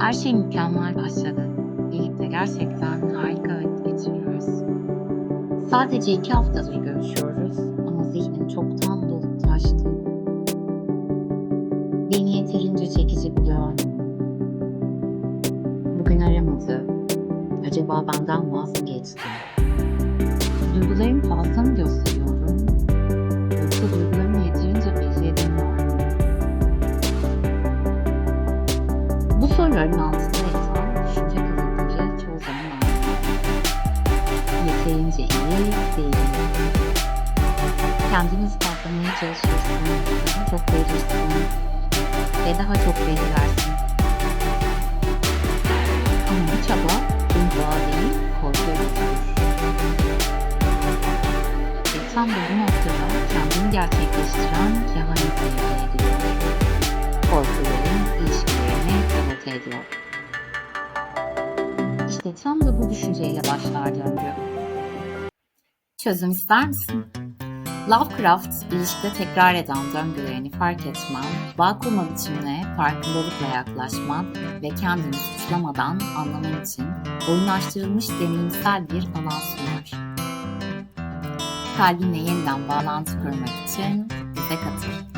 Her şey mükemmel başladı. Birlikte gerçekten harika vakit geçiriyoruz. Sadece iki haftadır görüşüyoruz ama zihnim çoktan dolup taştı. Beni yeterince çekici buluyor? Bugün aramadı. Acaba benden vaz mı geçti? Soruların altında yatan düşünce kalıpları çoğu zaman aynı. Yeterince iyi değilim. Kendini ispatlamaya çalışıyorsun, daha çok verirsin ve daha çok verirlersin. Ama bu çaba duyguğa değil, korkuya götürür. Ve tam da bu noktada kendini gerçekleştiren kehanet ediyor. İşte tam da bu düşünceyle başlar döngü. Çözüm ister misin? Lovecraft, ilişkide tekrar eden döngülerini fark etmen, bağ kurma biçimine farkındalıkla yaklaşman ve kendini suçlamadan anlaman için oyunlaştırılmış deneyimsel bir alan sunar. Kalbinle yeniden bağlantı kurmak için bize katıl.